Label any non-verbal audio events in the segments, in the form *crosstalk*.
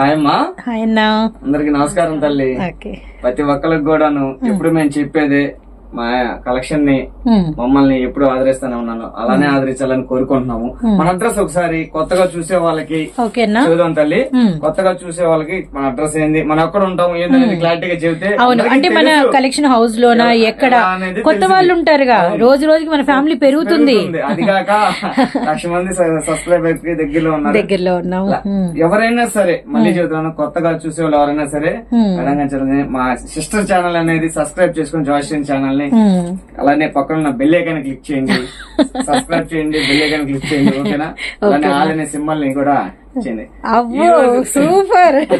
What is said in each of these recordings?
Hi అమ్మా. Hi అన్నా. అందరికి నమస్కారం తల్లి. ప్రతి ఒక్కరికి కూడాను. ఎప్పుడు మేము చెప్పేదే మా కలెక్షన్ని మమ్మల్ని ఎప్పుడు ఆదరిస్తూనే ఉన్నాను. అలానే ఆదరించాలని కోరుకుంటున్నాము. మన అడ్రస్ ఒకసారి కొత్తగా చూసే వాళ్ళకి చూద్దాం తల్లి. కొత్తగా చూసే వాళ్ళకి మన అడ్రస్ ఏంది? మనం ఎక్కడ ఉంటాం ఏందనేది క్లారిటీగా చెబితే అవును. అంటే మన. కలెక్షన్ హౌస్ లోనా ఎక్కడ? కొత్త. వాళ్ళు ఉంటారుగా. రోజు రోజుకి మన ఫ్యామిలీ పెరుగుతుంది. అది కాక *laughs* లక్ష మంది సబ్స్క్రైబర్స్కి దగ్గరలో ఉన్నారు. దగ్గరలో ఉన్నాము. ఎవరైనా సరే మళ్ళీ చెబుతున్నాను కొత్తగా చూసే వాళ్ళు ఎవరైనా సరే మా సిస్టర్ ఛానల్ అనేది సబ్స్క్రైబ్ చేసుకుని జాయిన్ ఛానల్ ని ఉమ్, అలానే పక్కన ఉన్న బెల్ ఐకాన్ క్లిక్ చేయండి. *laughs* సబ్స్క్రైబ్ చేయండి బెల్ ఐకాన్ క్లిక్ చేయండి ఓకేనా? *laughs* అలానే ఆల్ అనే సింబల్ని కూడా చేయండి. సూపర్. *laughs*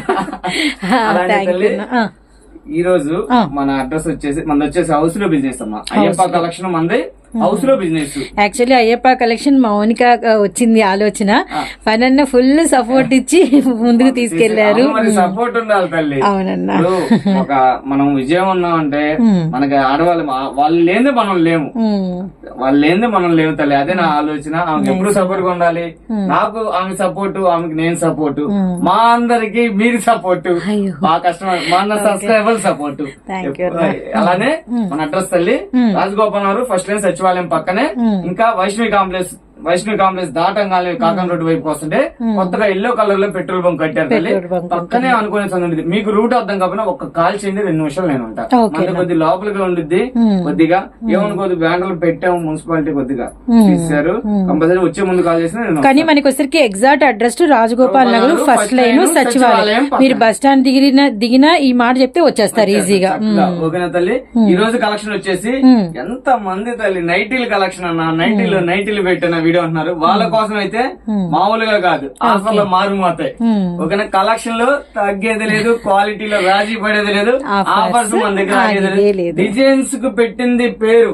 ఈ రోజు. మన అడ్రస్ వచ్చేసి మన వచ్చేసి హౌస్లో బిజినెస్ అమ్మా అయ్యప్ప కలెక్షన్ మంది హౌస్లో business actually Ayyappa collection Mounika వచ్చింది ఆలోచన. పనన్న ఫుల్ సపోర్ట్ *laughs* ఇచ్చి ముందుకు తీసుకెళ్ళారు సపోర్ట్ ఉండాలి తల్లి. అవునన్నా. ఒక మనం విజయం ఉన్నామంటే Hmm. మనకి ఆడవాళ్ళు వాళ్ళు లేనిదే మనం లేము. వాళ్ళు లేనిదే మనం లేవు తల్లి. అదే నా ఆలోచన. ఆమెకు ఎప్పుడు సపోర్ట్ ఉండాలి? నాకు ఆమె సపోర్ట్ ఆమెకి నేను సపోర్ట్ మా అందరికి మీరు సపోర్ట్. మా కస్టమర్ మా సబ్స్క్రైబర్ సపోర్ట్ అలానే మన అడ్రస్ తల్లి. రాజగోపాల్ ఫస్ట్ లైన్ సచివాలయం పక్కనే ఇంకా వైష్ణవి కాంప్లెక్స్ వైష్ణవి కాంప్లెక్స్ దాటంగానే కాకం రోడ్డు వైపు వస్తుంటే కొత్తగా ఎల్లో కలర్లో పెట్రోల్ బంక్ కట్టారు తల్లి. పక్కనే అనుకునే సంగతి మీకు రూట్ అర్థం కాకపోయినా ఒక కాల్ చేయండి రెండు నిమిషాలు నేను ఉంటా Okay, మన కొద్ది లోపలిగా ఉండిద్ది కొద్దిగా. ఏమనుకోదు బ్యాంకులు పెట్టాము మున్సిపాలిటీ కొద్దిగా ఇచ్చారు కంపల్సరీ వచ్చే ముందు కాల్ చేసిన కానీ మనకి వచ్చరికి exact address Rajagopal Nagar first line సచివాలయం. మీరు బస్ స్టాండ్ దిగిన దిగిన ఈ మాట చెప్తే వచ్చేస్తారు ఈజీగా. ఓకేనా తల్లి? ఈ రోజు కలెక్షన్ వచ్చేసి ఎంత మంది తల్లి? నైటీలు కలెక్షన్ అన్న నైటీలు నైటీలు పెట్టిన వీడియో అంటున్నారు. వాళ్ళ కోసం అయితే మామూలుగా కాదు. ఆఫర్లో మారుమోతాయి ఓకేనా కలెక్షన్లో తగ్గేది లేదు *laughs* క్వాలిటీలో రాజీ పడేది లేదు ఆఫర్స్ మన దగ్గర. డిజైన్స్కు పెట్టింది పేరు.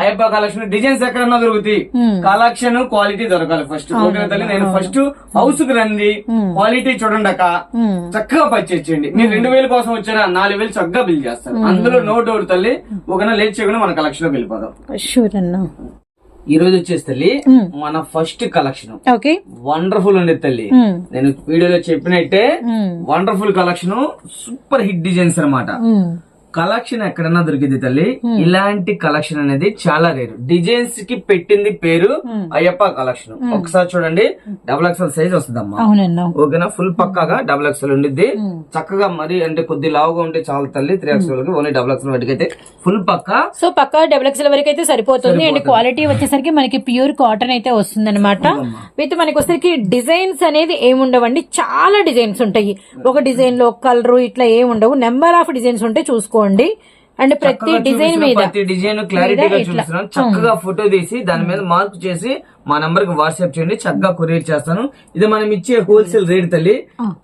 అయ్యప్ప కలెక్షన్ డిజైన్స్ ఎక్కడన్నా దొరుకుతాయి. కలెక్షన్ క్వాలిటీ దొరకాలి ఫస్ట్ ఓకేనా తల్లి నేను ఫస్ట్ హౌస్కి రండి. క్వాలిటీ చూడండి అక్క చక్కగా పర్చేజ్ చేయండి. మీరు రెండు వేల కోసం వచ్చారా? నాలుగు వేలు చక్కగా బిల్ చేస్తారు. అందులో నో డౌట్ తల్లి ఒకనా లేట్ చేయకుండా మన కలెక్షన్లో వెళ్ళిపోదాం. షూర్ అన్న. ఈ రోజు వచ్చేసి తల్లి మన ఫస్ట్ కలెక్షన్ ఓకే. వండర్ఫుల్ ఉండేది తల్లి. నేను వీడియోలో చెప్పినట్టే wonderful collection super hit designs అన్నమాట. కలెక్షన్ ఎక్కడన్నా దొరికింది తల్లి ఇలాంటి కలెక్షన్ అనేది చాలా రేరు. డిజైన్స్కి పెట్టింది పేరు అయ్యప్ప కలెక్షన్. ఒకసారి చూడండి డబుల్ ఎక్స్ఎల్ సైజ్ వస్తుందమ్మా. ఓకేనా? ఫుల్ పక్కాగా డబుల్ ఎక్స్ఎల్ ఉండిద్ది. చక్కగా మరి అంటే కొద్ది లావుగా ఉంటే చాలా తల్లి త్రీ ఎక్స్ఎల్కి ఓన్లీ డబుల్ ఎక్స్ఎల్ వాటికి అయితే ఫుల్ పక్కా? సో పక్కా డబుల్ ఎక్స్ఎల్ వరకు అయితే సరిపోతుంది. అండ్ క్వాలిటీ వచ్చేసరికి మనకి ప్యూర్ కాటన్ అయితే వస్తుంది అనమాట విత్ మనకి వచ్చేసరికి డిజైన్స్ అనేది ఏముండవండి? చాలా డిజైన్స్ ఉంటాయి. ఒక డిజైన్లో కలర్ ఇట్లా ఏమి ఉండవు నెంబర్ ఆఫ్ డిజైన్స్ ఉంటే చూసుకోండి. అండ్ ప్రతి డిజైన్ మీద ప్రతి డిజైన్ క్లారిటీగా చూపిస్తున్నాను. చక్కగా ఫోటో తీసి దాని మీద మార్క్ చేసి మా నంబర్కి వాట్సాప్ చేయండి. చక్కగా కొరియర్ చేస్తాను. ఇది మనం ఇచ్చే హోల్సేల్ రేట్ తల్లి.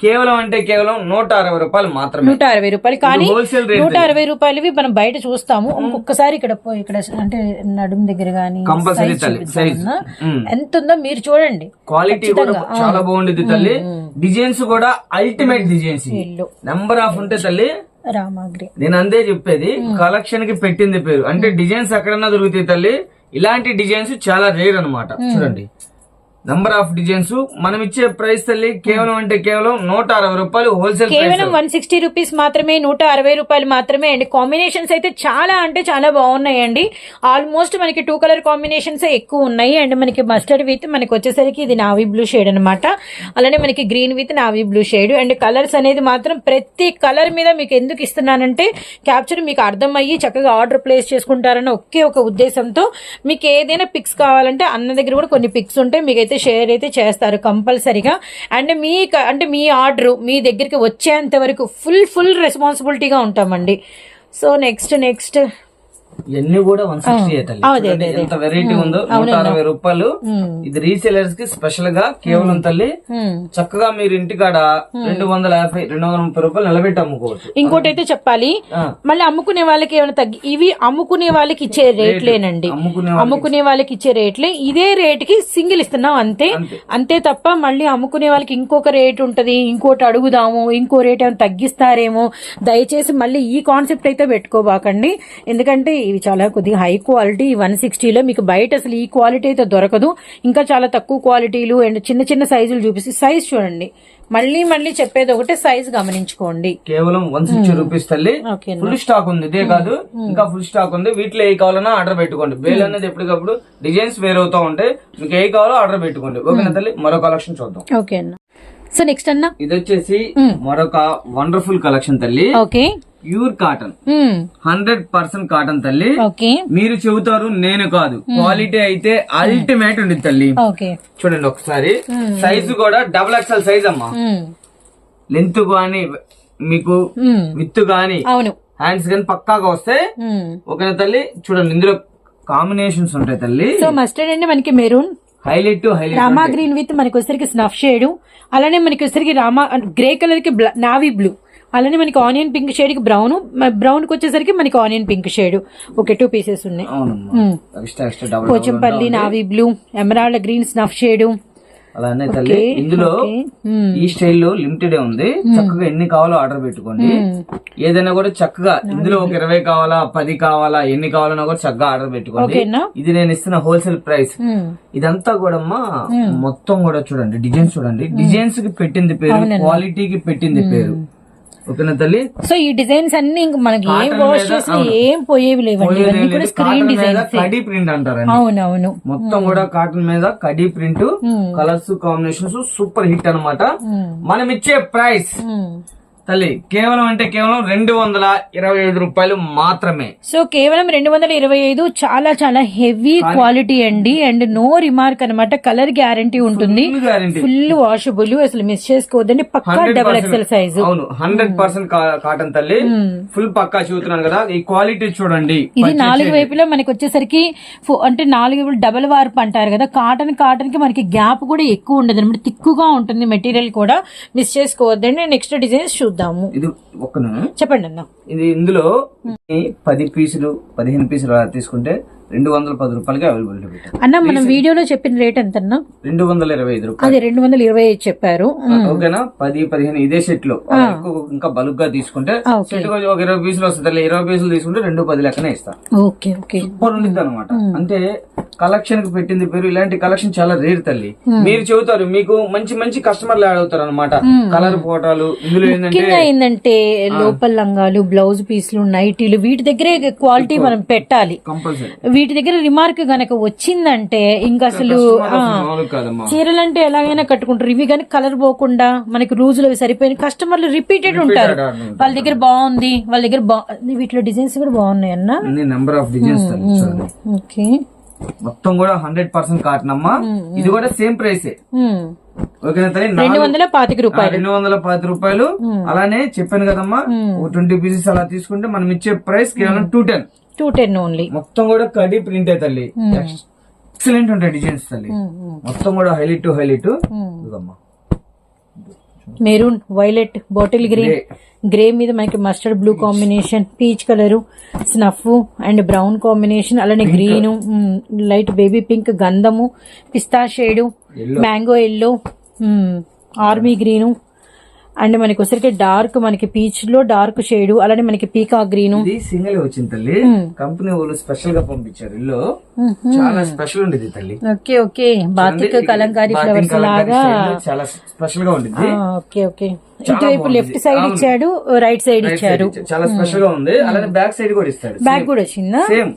కేవలం అంటే కేవలం నూట అరవై రూపాయలు మాత్రమే. నూట అరవై రూపాయలు. కానీ హోల్సేల్ రేట్ నూట అరవై రూపాయలవి మనం బయట చూస్తాము. ఇంకొకసారి ఇక్కడ ఇక్కడ అంటే నడుము దగ్గర గానీ కంపల్సరీ తల్లి. సైజ్. ఎంత ఉందో మీరు చూడండి. క్వాలిటీ కూడా చాలా బాగుండేది తల్లి. డిజైన్స్ కూడా అల్టిమేట్ డిజైన్స్ నెంబర్ ఆఫ్ ఉంటే తల్లి రామాగ్రి. నేను అందే చెప్పేది కలెక్షన్కి పెట్టింది పేరు. అంటే డిజైన్స్ ఎక్కడన్నా దొరుకుతాయి తల్లి ఇలాంటి డిజైన్స్ చాలా రేర్ అన్నమాట. చూడండి. నంబర్ ఆఫ్ డిజైన్స్ మనం ఇచ్చే ప్రైస్ తల్లి కేవలం అంటే కేవలం నూట అరవై రూపాయలు హోల్సేల్ కేవలం వన్ సిక్స్టీ రూపీస్ మాత్రమే నూట అరవై రూపాయలు మాత్రమే. అండి కాంబినేషన్స్ అయితే చాలా అంటే చాలా బాగున్నాయండి. ఆల్మోస్ట్ మనకి టూ కలర్ కాంబినేషన్స్ ఎక్కువ ఉన్నాయి. అండ్ మనకి మస్టర్డ్ విత్ మనకి వచ్చేసరికి ఇది నావీ బ్లూ షేడ్ అనమాట అలానే మనకి green with navy blue shade and colours అనేది మాత్రం ప్రతి కలర్ మీద మీకు ఎందుకు ఇస్తున్నానంటే క్యాప్చర్ మీకు అర్థమయ్యి చక్కగా ఆర్డర్ ప్లేస్ చేసుకుంటారన్న ఒకే ఒక ఉద్దేశంతో మీకు ఏదైనా పిక్స్ కావాలంటే అన్న దగ్గర కూడా కొన్ని పిక్స్ ఉంటాయి. మీకు అయితే షేర్ అయితే చేస్తారు కంపల్సరీగా. అండ్ మీ క- అంటే మీ ఆర్డర్ మీ దగ్గరికి వచ్చేంత వరకు ఫుల్ ఫుల్ రెస్పాన్సిబిలిటీగా ఉంటామండి. సో నెక్స్ట్ నెక్స్ట్ ఇవన్నీ కూడా వన్ సిక్స్టీ తల్లి ఎంత వెరైటీ ఉందో నూట అరవై రూపాయలు. ఇది రీసేలర్స్కి స్పెషల్గా కేవలం తల్లి చక్కగా మీరు ఇంటికాడ రెండు వందల యాభై రెండు వందల ముప్పై రూపాయలు నిలబెట్టి అమ్ముకోవచ్చు ఇంకోటి అయితే చెప్పాలి. మళ్ళీ అమ్ముకునే వాళ్ళకి ఏమైనా తగ్గి ఇవి అమ్ముకునే వాళ్ళకి ఇచ్చే రేట్లేనండి. అమ్ముకునే వాళ్ళకి ఇచ్చే రేట్లే. ఇదే రేట్కి సింగిల్ ఇస్తున్నాం అంతే. అంతే తప్ప మళ్ళీ అమ్ముకునే వాళ్ళకి ఇంకొక రేట్ ఉంటది. ఇంకోటి అడుగుదాము ఇంకో రేట్ ఏమైనా తగ్గిస్తారేమో. దయచేసి మళ్ళీ ఈ కాన్సెప్ట్ అయితే పెట్టుకోబాకండి. ఎందుకంటే ఇవి చాలా కొద్దిగా హై క్వాలిటీ వన్ సిక్స్టీలో మీకు బయట అసలు ఈ క్వాలిటీ అయితే దొరకదు. ఇంకా చాలా తక్కువ క్వాలిటీలు అండ్ చిన్న చిన్న సైజులు చూపిస్తే సైజ్ చూడండి. మళ్ళీ మళ్ళీ చెప్పేది ఒకటే సైజ్ గమనించుకోండి. కేవలం వన్ సిక్స్టీ రూపీస్ తల్లి. ఫుల్ స్టాక్ ఉంది ఇదే కాదు. ఇంకా ఫుల్ స్టాక్ ఉంది. వీటిలో ఏ కావాలన్నా ఆర్డర్ పెట్టుకోండి. బేల్ అనేది ఎప్పటికప్పుడు డిజైన్స్ వేరే అవుతా ఉంటాయి. మీకు ఏ కావాలో ఆర్డర్ పెట్టుకోండి. ఓకేనా తల్లి? మరో కలెక్షన్ చూద్దాం. ఓకే సో నెక్స్ట్ అన్న? ఇది వచ్చేసి మరొక వండర్ఫుల్ కలెక్షన్ తల్లి. Okay. Pure cotton. Hundred percent cotton తల్లి. ఓకే. మీరు చెబుతారు నేను కాదు. క్వాలిటీ అయితే అల్టిమేట్ ఉంది తల్లి. ఓకే. చూడండి ఒకసారి. సైజు కూడా డబుల్ ఎక్స్ఎల్ సైజ్ అమ్మా. మ్మ్. లెంత్ గానీ మీకు. విత్ గానీ హ్యాండ్స్ గానీ పక్కాగా వస్తే. ఓకేనా తల్లి? చూడండి ఇందులో కాంబినేషన్స్ ఉంటాయి తల్లి. సో మస్టర్డ్ అండి మనకి maroon. Highlight Rama green with మనకి వచ్చరికి స్నఫ్ షేడ్ అలానే మనకి వచ్చరికి రామా గ్రే కలర్కి నావీ బ్లూ. అలానే మనకి ఆనియన్ పింక్ షేడ్కి బ్రౌన్ బ్రౌన్కి వచ్చేసరికి మనకి onion pink shade. Okay two pieces ఉన్నాయి. Pochampally navy blue emerald green snuff shade. అలానే తల్లి ఇందులో ఈ స్టైల్లో లిమిటెడ్ ఉంది. చక్కగా ఎన్ని కావాలో ఆర్డర్ పెట్టుకోండి. ఏదైనా కూడా చక్కగా ఇందులో ఒక ఇరవై కావాలా పది కావాలా ఎన్ని కావాలన్నా కూడా చక్కగా ఆర్డర్ పెట్టుకోండి. ఇది నేను ఇస్తున్న హోల్సేల్ ప్రైస్. ఇదంతా కూడా మొత్తం కూడా చూడండి డిజైన్స్ చూడండి. డిజైన్స్కి పెట్టింది పేరు క్వాలిటీకి పెట్టింది పేరు. ఓకేనా తల్లి? సో ఈ డిజైన్స్ అన్ని ఇంక మనకి ఏం వాష్ చేసినా. ఏం పోయేవి లేవండి. ఇవన్నీ కూడా స్క్రీన్ డిజైన్స్ కడీ ప్రింట్ అంటారండి. అవునవును. మొత్తం కూడా కాటన్ మీద khadi print colours combinations super hit అన్నమాట. మనం ఇచ్చే ప్రైస్ తల్లి కేవలం అంటే కేవలం రెండు వందల ఇరవై ఐదు రూపాయలు మాత్రమే. సో కేవలం రెండు వందల ఇరవై ఐదు చాలా చాలా హెవీ క్వాలిటీ అండి. అండ్ నో రిమార్క్ అన్నమాట కలర్ గ్యారంటీ ఉంటుంది. ఫుల్ వాషబుల్ అసలు మిస్ చేసుకోవద్దండి. పక్కా డబల్ ఎక్సెల్ సైజు. అవును హండ్రెడ్ పర్సెంట్ కాటన్ తల్లి. ఫుల్ పక్కా చూస్తున్నాను కదా ఈ క్వాలిటీ చూడండి. ఇది నాలుగు వైపులా మనకి వచ్చేసరికి అంటే నాలుగు డబల్ వార్ప్ అంటారు కదా కాటన్ కాటన్కి మనకి గ్యాప్ కూడా ఎక్కువ ఉండదు అనమాట తిక్కుగా ఉంటుంది మెటీరియల్ కూడా. మిస్ చేసుకోవద్దండి. నెక్స్ట్ డిజైన్స్ చూద్దాము. ఇది ఒక్కను? చెప్పండి అన్న. ఇది ఇందులో పది పీసులు పదిహేను పీసులు అలా తీసుకుంటే రెండు వందల పది రూపాయలకి అవైలబిలిటీ పెట్టారు. అన్న మనం వీడియోలో చెప్పిన రేట్ ఎంత అన్న రెండు వందల ఇరవై ఐదు రూపాయలు. అది రెండు వందల ఇరవై ఐదు చెప్పారు. ఓకేనా? పది పదిహేను ఇదే సెట్లో ఇంకా బల్క్గా తీసుకుంటే. సెట్ ఒక ఇరవై పీసులు వస్తుంది ఇరవై పీసులు తీసుకుంటే రెండు పది లెక్కనే ఇస్తా. Okay okay. సూపర్ ఉండిద్ది అనమాట అంటే కలెక్షన్కి పెట్టింది పేరు. ఇలాంటి కలెక్షన్ చాలా రేర్ తల్లి. మీరు చెబుతారు మీకు మంచి మంచి కస్టమర్లు యాడ్ అవుతారు అనమాట కలర్ ఫోటోలు ఇందులో ఏంటంటే లోపల లంగాలు బ్లౌజ్ పీసులు నైటీలు వీటి దగ్గరే క్వాలిటీ మనం పెట్టాలి. కంపల్సరీ వీటి దగ్గర రిమార్క్ గనక వచ్చిందంటే ఇంకా అసలు ఆ, మామూలు కాదమ్మా. చీరలు అంటే ఎలాగైనా కట్టుకుంటారు. ఇవి కానీ కలర్ పోకుండా మనకి రోజులు అవి సరిపోయిన కస్టమర్లు రిపీటెడ్ ఉంటారు. వాళ్ళ దగ్గర బాగుంది వాళ్ళ దగ్గర వీటిలో డిజైన్స్ కూడా బాగున్నాయి అన్న? Number of designs okay. మొత్తం కూడా హండ్రెడ్ పర్సెంట్ కాటన్ అమ్మా ఇది కూడా సేమ్ ప్రైస్ రెండు వందల పాతిక రూపాయలు. రెండు వందల పది రూపాయలు. అలానే చెప్పాను కదమ్మా ట్వంటీ పీసెస్ అలా తీసుకుంటే మనం ఇచ్చే ప్రైస్ కేవలం two ten two ten only. మొత్తం కూడా కడీ ప్రింటే తల్లి. ఎక్సలెంట్ ఉంటాయి డిజైన్స్ తల్లి. మొత్తం కూడా హైలైట్ హైలైట్. ఇదమ్మా maroon violet bottle green. Grey. మీద మనకి mustard blue combination peach colour snuff and brown combination అలానే గ్రీన్ లైట్ బేబీ పింక్ గంధము పిస్తా shade mango yellow army green and మనకి వచ్చరికి డార్క్ మనకి పీచ్లో డార్క్ షేడు అలానే మనకి పీకా గ్రీను. ఇది సింగిల్ వచ్చింది తల్లి. కంపెనీ వాళ్ళు స్పెషల్గా పంపించారు ఇల్లు. చాలా స్పెషల్ ఉండేది తల్లి. Okay okay. Batik kalamkari flowers లాగా. చాలా స్పెషల్గా ఉండింది ఓకే ఓకే. ఇటువైపు లెఫ్ట్ సైడ్ ఇచ్చాడు రైట్ సైడ్ ఇచ్చారు. చాలా స్పెషల్గా ఉంది. అలానే బ్యాక్ సైడ్ కూడా ఇస్తాడు. బ్యాగ్ కూడా వచ్చిందా? సేమ్.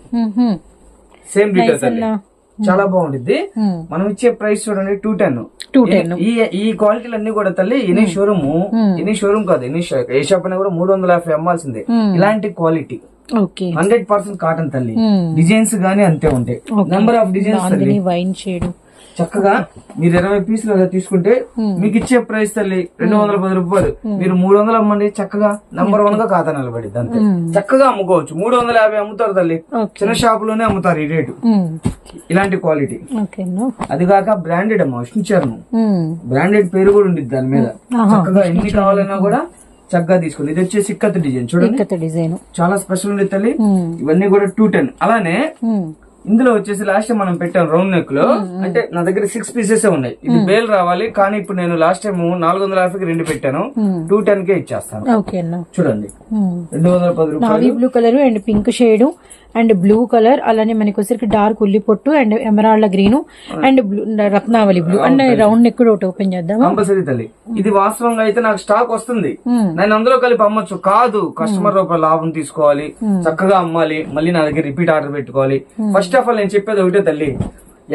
సేమ్ డీటెయిల్ తల్లి అన్నా. చాలా బాగుండిద్ది. మ్మ్. మనం ఇచ్చే ప్రైస్ చూడండి టూ టెన్ 210. ఈ ఈ క్వాలిటీలు అన్ని కూడా తల్లి ఎనీ షోరూమ్ ఎనీ షోరూమ్ కాదు ఎనీ షా- ఏ షాప్ అయినా కూడా మూడు వందల యాభై అమ్మాల్సిందే. ఇలాంటి క్వాలిటీ. హండ్రెడ్ పర్సెంట్ కాటన్ తల్లి. డిజైన్స్ గానీ అంతే ఉంటాయి. Number of designs wine shade చక్కగా మీరు ఇరవై పీసులు అలా తీసుకుంటే మీకు ఇచ్చే ప్రైస్ తల్లి రెండు వందల పది రూపాయలు. మీరు మూడు వందలు అమ్మండి చక్కగా నంబర్ వన్గా ఖాతా నిలబడిద్ది అంతే. చక్కగా అమ్ముకోవచ్చు. మూడు వందల యాభై అమ్ముతారు తల్లి. చిన్న షాప్లోనే అమ్ముతారు ఈ రేటు. ఇలాంటి క్వాలిటీ. అది కాక బ్రాండెడ్ అమ్మా విష్ణుచరణం మ్మ్. బ్రాండెడ్ పేరు కూడా ఉంది దాని మీద. చక్కగా ఎన్ని కావాలన్నా కూడా చక్కగా తీసుకోండి ఇది వచ్చేసి ఇక్కత్ డిజైన్. చూడండి. డిజైన్. చాలా స్పెషల్ ఉంది తల్లి. ఇవన్నీ కూడా టూ టెన్. అలానే. ఇందులో వచ్చేసి లాస్ట్ టైం మనం పెట్టాం రౌండ్ నెక్లో అంటే నా దగ్గర సిక్స్ పీసెస్ ఉన్నాయి. ఇది బేల్ రావాలి కానీ ఇప్పుడు నేను లాస్ట్ టైం నాలుగు వందల యాభైకి రెండు పెట్టాను. టూ టెన్ కే ఇచ్చేస్తాను. చూడండి. రెండు వందల పది రూపాయలు. Blue colour and pink shade and blue colour అలానే మనకి వచ్చరికి డార్క్ ఉల్లి పొట్టు and emerald green and blue Ratnavali blue. And round neck కూడా ఒకటి ఓపెన్ కంపల్సరీ తల్లి. ఇది వాస్తవంగా అయితే నాకు స్టాక్ వస్తుంది. నేను అందులో కలిపి అమ్మొచ్చు. కాదు కస్టమర్ రూపాయల లాభం తీసుకోవాలి. చక్కగా అమ్మాలి. మళ్ళీ నా దగ్గర రిపీట్ ఆర్డర్ పెట్టుకోవాలి. ఫస్ట్ ఆఫ్ ఆల్ నేను చెప్పేది ఒకటే తల్లి.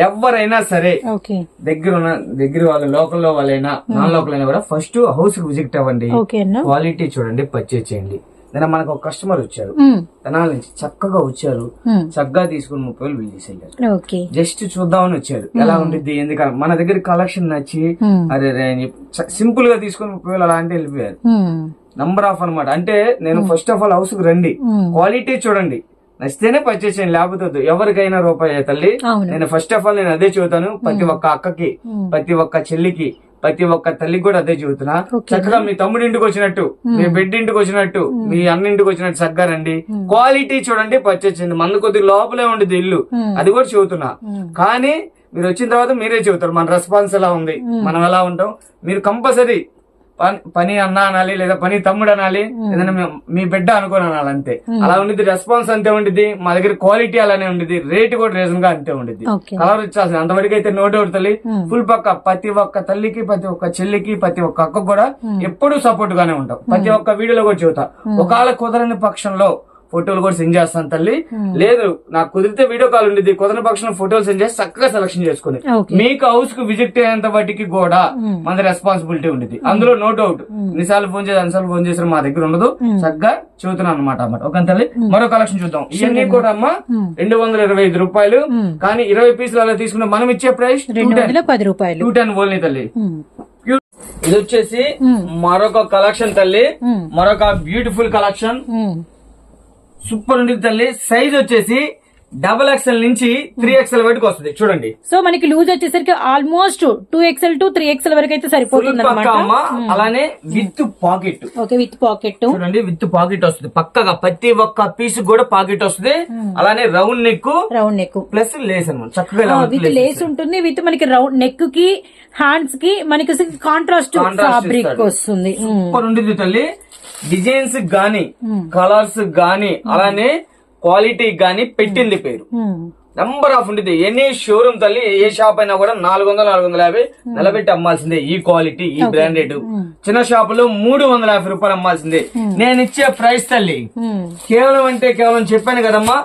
ఎవరైనా సరే ఓకే దగ్గర ఉన్న దగ్గర వాళ్ళ లోకల్లో వాళ్ళైనా నాన్ లోకల్ అయినా కూడా ఫస్ట్ హౌస్ విజిట్ అవ్వండి. క్వాలిటీ చూడండి పర్చేజ్ చేయండి. నిన్న మనకు ఒక కస్టమర్ వచ్చారు తెనాల నుంచి చక్కగా వచ్చారు. చక్కగా తీసుకుని ముప్పై వేలు బిల్ చేసి వెళ్ళారు జస్ట్ చూద్దామని వచ్చారు ఎలా ఉండిద్ది? ఎందుకంటే మన దగ్గర కలెక్షన్ నచ్చి అరే రే సింపుల్గా తీసుకుని ముప్పై వేలు అలా అంటే వెళ్ళిపోయారు. నంబర్ ఆఫ్ అన్నమాట. అంటే నేను ఫస్ట్ ఆఫ్ ఆల్ హౌస్కు రండి. క్వాలిటీ చూడండి. నచ్చితేనే పర్చేస్ చేయండి. లేకపోతే. ఎవరికైనా రూపాయి తల్లి. నేను ఫస్ట్ ఆఫ్ ఆల్ నేను అదే చెబుతాను. ప్రతి ఒక్క అక్కకి ప్రతి ఒక్క చెల్లికి ప్రతి ఒక్క తల్లికి కూడా అదే చెబుతున్నా. చక్కగా మీ తమ్ముడి ఇంటికి వచ్చినట్టు మీ బిడ్డ ఇంటికి వచ్చినట్టు మీ అన్న ఇంటికి వచ్చినట్టు చక్కగా రండి. క్వాలిటీ చూడండి చేయండి. మందు కొద్దిగా లోపలే ఉండేది ఇల్లు. అది కూడా చెబుతున్నా. కానీ మీరు వచ్చిన తర్వాత మీరే చెబుతారు మన రెస్పాన్స్ ఎలా ఉంది? మనం ఎలా ఉంటాం? మీరు కంపల్సరీ పని- అన్న అనాలి లేదా పని తమ్ముడు అనాలి ఏదైనా మీ- బిడ్డ అనుకోని అనాలి అంతే. అలా ఉండిద్ది రెస్పాన్స్ అంతే ఉండిద్ది మా దగ్గర క్వాలిటీ అలానే ఉండిద్ది రేట్ కూడా రీజన్గా అంతే ఉండిద్ది. ఓకే. కలర్ ఇచ్చాల్సింది అంతవరకు అయితే నో డౌట్ తల్లి. ఫుల్ పక్క ప్రతి ఒక్క తల్లికి ప్రతి ఒక్క చెల్లికి ప్రతి ఒక్క అక్కకు కూడా ఎప్పుడూ సపోర్ట్ గానే ఉంటాం. ప్రతి ఒక్క వీడియోలో కూడా చెబుతా. ఒకవేళ కుదరని పక్షంలో ఫోటోలు కూడా సెండ్ చేస్తాను తల్లి. లేదు నాకు కుదిరితే వీడియో కాల్ ఉండేది. కుదరని పక్షంలో ఫోటోలు సెండ్ చేసి చక్కగా సెలక్షన్ చేసుకుని. మీకు హౌస్కు విజిట్ అయ్యేంత వాటికి కూడా మన రెస్పాన్సిబిలిటీ ఉండేది. అందులో నో డౌట్ ఎన్నిసార్లు ఫోన్ చేసి అన్నిసార్లు ఫోన్ చేసిన మా దగ్గర ఉండదు. చక్కగా చూస్తున్నాను అనమాట అన్నమాట ఒక తల్లి? మరో కలెక్షన్ చూద్దాం. ఇవన్నీ కూడా అమ్మా రెండు వందల ఇరవై ఐదు రూపాయలు. కానీ ఇరవై పీసులు అలా తీసుకున్న మనం ఇచ్చే ప్రైస్ పది రూపాయలు. టూ టెన్ ఓన్లీ తల్లి. ఇది వచ్చేసి మరొక కలెక్షన్ తల్లి. మరొక బ్యూటిఫుల్ కలెక్షన్. సూపర్ ఉంటుంది తల్లి. సైజ్ వచ్చేసి డబల్ ఎక్స్ఎల్ నుంచి త్రీ ఎక్స్ఎల్ వరకు వస్తుంది. చూడండి. సో మనకి లూజ్ వచ్చేసరికి almost two XL to three XL వరకు అయితే సరిపోతుంది అలానే with pocket okay with pocket చూడండి విత్ పాకెట్ వస్తుంది. పక్కగా ప్రతి ఒక్క పీస్ కూడా పాకెట్ వస్తుంది. అలానే round neck round neck plus lace అనమాట చక్కగా విత్ లేస్ ఉంటుంది విత్ మనకి రౌండ్ నెక్కి హ్యాండ్స్కి మనకి కాంట్రాస్ట్ ఫ్యాబ్రిక్. వస్తుంది. సూపర్ ఉంటుంది తల్లి. డిజైన్స్ గాని కలర్స్ గాని అలానే క్వాలిటీ గాని పెట్టింది పేరు. ఉమ్. నంబర్ ఆఫ్ ఉంటుంది. ఎనీ షోరూమ్ తల్లి ఏ షాప్ అయినా కూడా నాలుగు వందల నాలుగు వందల యాభై నిలబెట్టి అమ్మాల్సిందే ఈ క్వాలిటీ ఈ బ్రాండెడ్ చిన్న షాప్లో మూడు వందల యాభై రూపాయలు అమ్మాల్సిందే. నేను ఇచ్చే ప్రైస్ తల్లి. కేవలం అంటే కేవలం చెప్పాను కదమ్మా.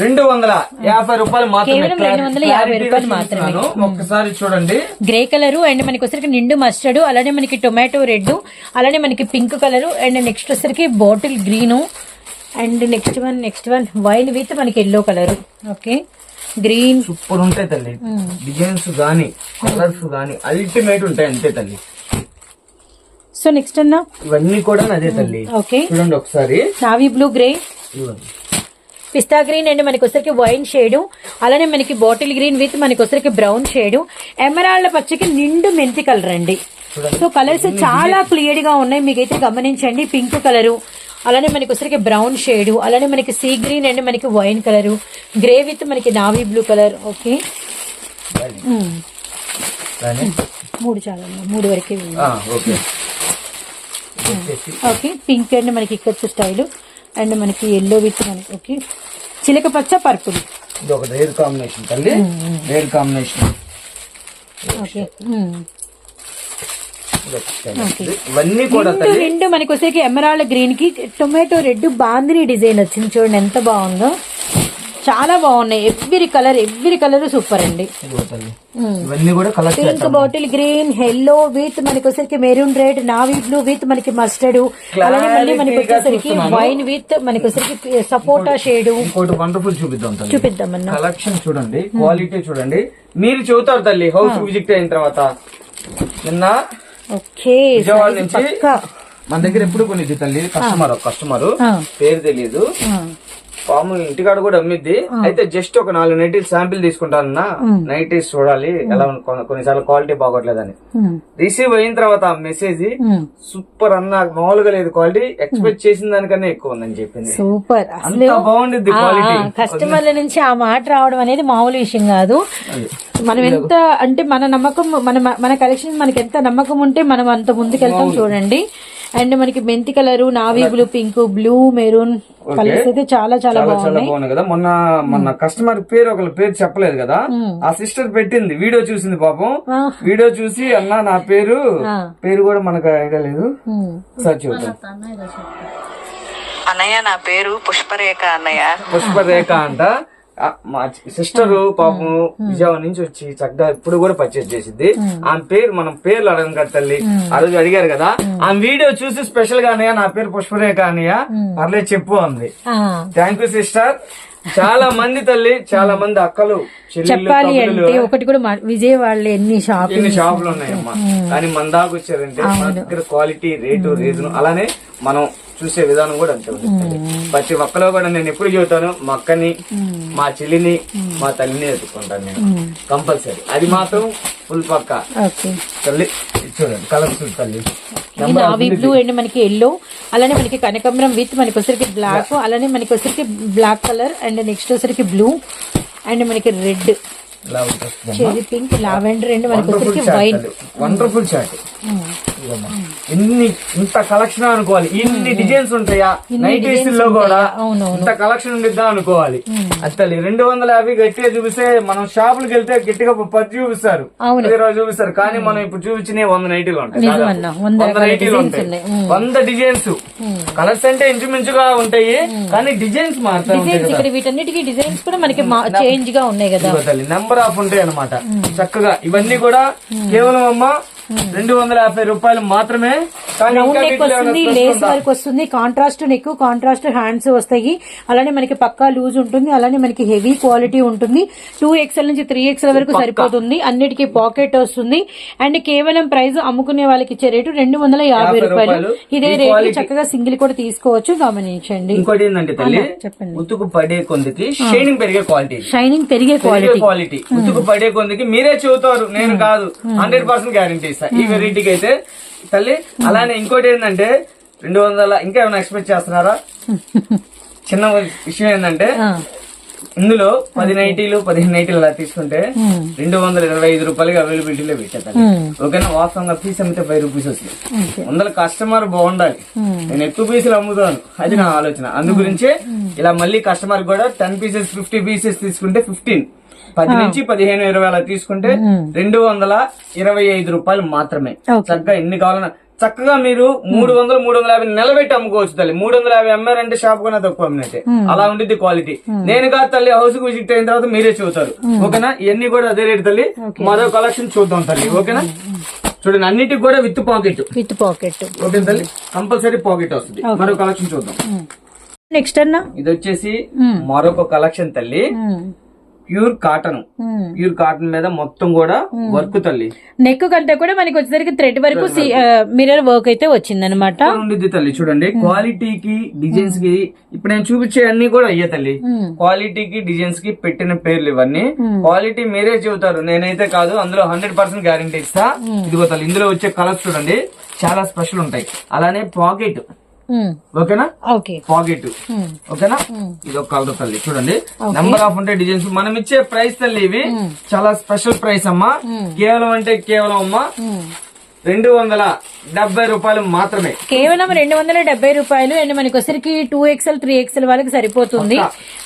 రెండు వందల యాభై రూపాయలు మాత్రమే. కేవలం రెండు వందల యాభై రూపాయలు మాత్రమే. చూపిస్తున్నాను. ఒక్కసారి చూడండి. గ్రే కలర్ అండ్ మనకి వచ్చరికి నిండు మస్టర్డ్ అలానే మనకి టొమాటో రెడ్ అలానే మనకి పింక్ కలర్ అండ్ నెక్స్ట్ వచ్చరికి bottle green and next one next one wine with మనకి yellow colour. Okay? Green. Super ఉంటాయి తల్లి. డిజైన్స్ గాని కలర్స్ గాని అల్టిమేట్ ఉంటాయి అంతే తల్లి. సో నెక్స్ట్ అన్న? ఇవన్నీ కూడా అదే తల్లి. ఓకే. చూడండి ఒకసారి. Navy blue grey. Pista green and మనకి వచ్చరికి వైన్ షేడ్ అలానే మనకి బాటిల్ గ్రీన్ విత్ మనకి వచ్చరికి బ్రౌన్ షేడ్. ఎమరాల్డ్ పచ్చకి నిండు మెంతి కలర్ అండి. సో కలర్స్ చాలా క్లియర్గా ఉన్నాయి మీకైతే గమనించండి. పింక్ కలరు అలానే మనకి వచ్చరికి బ్రౌన్ షేడ్ అలానే మనకి సీ గ్రీన్ అండ్ మనకి వైన్ కలరు. గ్రే విత్ మనకి నావీ బ్లూ కలర్. ఓకే. మూడు చాలా మూడు వరకే ఓకే పింక్ అండ్ మనకి ఇక్కడ స్టైల్. అండ్ మనకి ఎల్లో విత్ మనకి ఓకే చిలక పచ్చ పర్పుల్. ఇది ఒక రేర్ కాంబినేషన్ తల్లి. రేర్ కాంబినేషన్ ఓకే మ్మ్. ఇది ఒక style. ఇవన్నీ కూడా నిండు తల్లి. నిండు మనకి వచ్చేకి ఎమరాల్డ్ గ్రీన్కి టొమాటో రెడ్ బాందిని డిజైన్ వచ్చింది చూడండి ఎంత బాగుందో. చాలా బాగున్నాయి. Every colour every colour super అండి. ఇవన్నీ కూడా colour pink bottle green yellow with మనకి వచ్చేసరికి maroon red navy blue with మనకి మస్టర్డ్ అలానే మళ్ళీ మనకి వచ్చేసరికి. వైన్ విత్ మనకి వచ్చేసరికి సపోటా షేడ్ ఇంకోటి వండర్ఫుల్ చూపిద్దాం తల్లి. చూపిద్దామన్నా. కలెక్షన్ చూడండి క్వాలిటీ చూడండి. మీరు చెబుతారు తల్లి హౌస్ విజిట్ అయిన తర్వాత. నిన్న ఓకే విజయవాడ నుంచి. మన దగ్గర ఎప్పుడు కొనిద్ది తల్లి? Customer customer. పేరు తెలియదు పాము ఇంటికాడ కూడా అమ్మిద్ది. అయితే జస్ట్ ఒక నాలుగు నైటీస్ శాంపిల్ తీసుకుంటానన్నా. నైటీస్ చూడాలి. ఎలా కొన్నిసార్లు క్వాలిటీ బాగోట్లేదని. రిసీవ్ అయిన తర్వాత ఆ మెసేజ్. సూపర్ అన్న మామూలుగా లేదు క్వాలిటీ ఎక్స్పెక్ట్ చేసిన దానికన్నా ఎక్కువ ఉందని చెప్పింది. సూపర్. అంత అసలు బాగుండిద్ది క్వాలిటీ. కస్టమర్ల నుంచి ఆ మాట రావడం అనేది మామూలు విషయం కాదు. మనం ఎంత అంటే మన నమ్మకం మన మన కలెక్షన్ మనకి ఎంత నమ్మకం ఉంటే మనం అంత ముందుకెళ్తాం చూడండి. అండ్ మనకి మెంతి colour navy blue pink blue maroon colours అయితే చాలా చాలా బాగున్నాయి. కదా. మొన్న మొన్న కస్టమర్ పేరు ఒకళ్ళ పేరు చెప్పలేదు కదా. ఆ సిస్టర్ పెట్టింది వీడియో చూసింది పాపం. వీడియో చూసి అన్న నా పేరు. పేరు కూడా మనకు ఐడియా లేదు. సార్ చూద్దాం. అన్నయ్య నా పేరు పుష్పరేఖ అన్నయ్య. పుష్పరేఖ అంట. మా సిస్టర్ పాపం విజయవాడ నుంచి వచ్చి చక్కగా ఇప్పుడు కూడా పర్చేస్ చేసింది. ఆమె పేరు మనం పేర్లు అడగం కదా తల్లి. ఆ రోజు అడిగారు కదా. ఆమె వీడియో చూసి స్పెషల్గా అన్నయ్య నా పేరు పుష్పరేఖ అన్నయ్య. పర్లేదు చెప్పు అంది. థ్యాంక్ యూ సిస్టర్ చాలా మంది తల్లి చాలా మంది అక్కలు చెప్పాలి అంటే ఒకటి కూడా విజయవాడలో ఎన్ని షాపింగ్ ఎన్ని షాపులు ఉన్నాయమ్మా. కానీ మన దాకా వచ్చారంటే మన దగ్గర క్వాలిటీ రేటు రీజన్ అలానే మనం చూసే విధానం కూడా అంతే ప్రతి ఒక్కలో కూడా నేను ఎప్పుడు చెబుతాను మా అక్కని మా చెల్లిని మా తల్లిని ఎత్తుకుంటాను నేను. కంపల్సరీ. అది మాత్రం ఫుల్ పక్క. తల్లి చూడండి కలర్ చూడు తల్లి నావీ బ్లూ అండ్ మనకి ఎల్లో అలానే మనకి కనకాంబరం విత్ మనకి వచ్చరికి బ్లాక్ అలానే మనకి వచ్చరికి బ్లాక్ కలర్ అండ్ నెక్స్ట్ వచ్చరికి బ్లూ అండ్ మనకి red cherry pink lavender and మనకి వచ్చరికి వైన్ వండర్ఫుల్ చాట్ ఎన్ని ఇంత కలెక్షన్ అనుకోవాలి. ఇన్ని డిజైన్స్ ఉంటాయా? నైట్లో కూడా ఇంత కలెక్షన్ ఉండిద్దా అనుకోవాలి. అసలు రెండు వందల యాభై గట్టిగా చూపిస్తే మనం షాపులకు వెళ్తే గట్టిగా పది చూపిస్తారు. ఇరవై చూపిస్తారు. కానీ మనం ఇప్పుడు చూపించిన వంద నైటీలు ఉంటాయి. వంద నైటీలు ఉంటాయి. వంద డిజైన్స్ కలర్స్ అంటే ఇంచుమించుగా ఉంటాయి. కానీ డిజైన్స్ వీటన్నిటికీ డిజైన్స్ కూడా మనకి చేంజ్గా ఉన్నాయి కదా. ఇదిగో తల్లి నెంబర్ ఆఫ్ ఉంటాయి అనమాట చక్కగా ఇవన్నీ కూడా కేవలం అమ్మ రెండు వందల యాభై రూపాయలు మాత్రమే. రౌండ్ నెక్ వస్తుంది లేస్? వర్క్ వస్తుంది కాంట్రాస్ట్ నెక్ కాంట్రాస్ట్ హ్యాండ్స్ వస్తాయి. అలానే మనకి పక్కా లూజ్ ఉంటుంది అలానే మనకి హెవీ క్వాలిటీ ఉంటుంది. టూ ఎక్స్ఎల్ నుంచి త్రీ ఎక్స్ఎల్ వరకు సరిపోతుంది అన్నిటికీ పాకెట్ వస్తుంది. అండ్ కేవలం ప్రైస్ అమ్ముకునే వాళ్ళకి ఇచ్చే రేటు రెండు వందల యాభై రూపాయలు. ఇదే రేటు చక్కగా సింగిల్ కూడా తీసుకోవచ్చు గమనించండి. ఇంకోటి ఏంటంటే తల్లి చెప్పండి. ఉతుకు పడే కొందికి షైనింగ్ పెరిగే క్వాలిటీ షైనింగ్ పెరిగే పెరిగే క్వాలిటీ క్వాలిటీ ఉతుకు పడే కొందికి మీరే చెబుతారు నేను కాదు. హండ్రెడ్ పర్సెంట్ గ్యారంటీ ఇస్తా ఈ వెరైటీకి అయితే తల్లి అలానే ఇంకోటి ఏంటంటే రెండు వందల ఇంకా ఏమైనా ఎక్స్పెక్ట్ చేస్తున్నారా? *laughs* చిన్న విషయం ఏంటంటే ఇందులో పది నైటీలు పదిహేను నైటీలు అలా తీసుకుంటే రెండు వందల ఇరవై ఐదు రూపాయలకి అవైలబిలిటీలో పెట్టేదాన్ని ఓకేనా? వాస్తవంగా పీస్ అమ్మితే ఫైవ్ రూపీస్ వస్తుంది. వందల కస్టమర్ బాగుండాలి. నేను ఎక్కువ పీసులు అమ్ముతాను. అది నా ఆలోచన. అందు గురించే ఇలా మళ్ళీ కస్టమర్ కూడా టెన్ పీసెస్ ఫిఫ్టీ పీసెస్ తీసుకుంటే ఫిఫ్టీన్ పది నుంచి పదిహేను ఇరవై అలా తీసుకుంటే రెండు వందల ఇరవై ఐదు రూపాయలు మాత్రమే. చక్కగా ఎన్ని కావాలన్నా. చక్కగా మీరు మూడు వందలు మూడు వందల యాభై నిలబెట్టి అమ్ముకోవచ్చు తల్లి. మూడు వందల యాభై అమ్మారంటే షాప్ కన్నా తక్కువ అమ్మినట్టే. అలా ఉండిద్ది క్వాలిటీ నేను కాదు తల్లి హౌస్కు విజిట్ అయిన తర్వాత మీరే చూస్తారు. ఓకేనా? ఇవన్నీ కూడా అదే రేటు తల్లి. మరో కలెక్షన్ చూద్దాం తల్లి. ఓకేనా? చూడండి అన్నిటికి కూడా with pocket with pocket okay తల్లి. కంపల్సరీ పాకెట్ వస్తుంది. మరో కలెక్షన్ చూద్దాం. నెక్స్ట్ అన్న? ఇది వచ్చేసి మరొక కలెక్షన్ తల్లి. Pure cotton. ప్యూర్ కాటన్ మీద మొత్తం కూడా వర్క్ తల్లి. నెక్ కంటే కూడా మనకి వచ్చేసరికి థ్రెడ్ వరకు మిర్రర్ వర్క్. అయితే వచ్చిందనమాట సూపర్ ఉండిద్ది తల్లి చూడండి. క్వాలిటీకి డిజైన్స్కి ఇప్పుడు నేను చూపించే అన్ని కూడా అయ్యే తల్లి. క్వాలిటీకి డిజైన్స్కి పెట్టిన పేర్లు ఇవన్నీ. క్వాలిటీ మీరే చెబుతారు. నేనైతే కాదు అందులో హండ్రెడ్ పర్సెంట్ గ్యారంటీ ఇస్తా. ఇదిగో తల్లి ఇందులో వచ్చే కలర్స్ చూడండి. చాలా స్పెషల్ ఉంటాయి. అలానే పాకెట్ ఓకేనా? ఓకే పాకెట్ ఓకేనా? ఇది ఒక కలర్ తల్లి చూడండి. నెంబర్ ఆఫ్ ఉంటాయి డిజైన్స్ మనం ఇచ్చే ప్రైస్ తల్లి ఇవి. చాలా స్పెషల్ ప్రైస్ అమ్మా. కేవలం అంటే కేవలం అమ్మా. రెండు వందల డెబ్బై రూపాయలు మాత్రమే. కేవలం రెండు వందల డెబ్బై రూపాయలు అండ్ మనకి వచ్చరికి టూ ఎక్స్ఎల్ త్రీ ఎక్స్ఎల్ వాళ్ళకి సరిపోతుంది.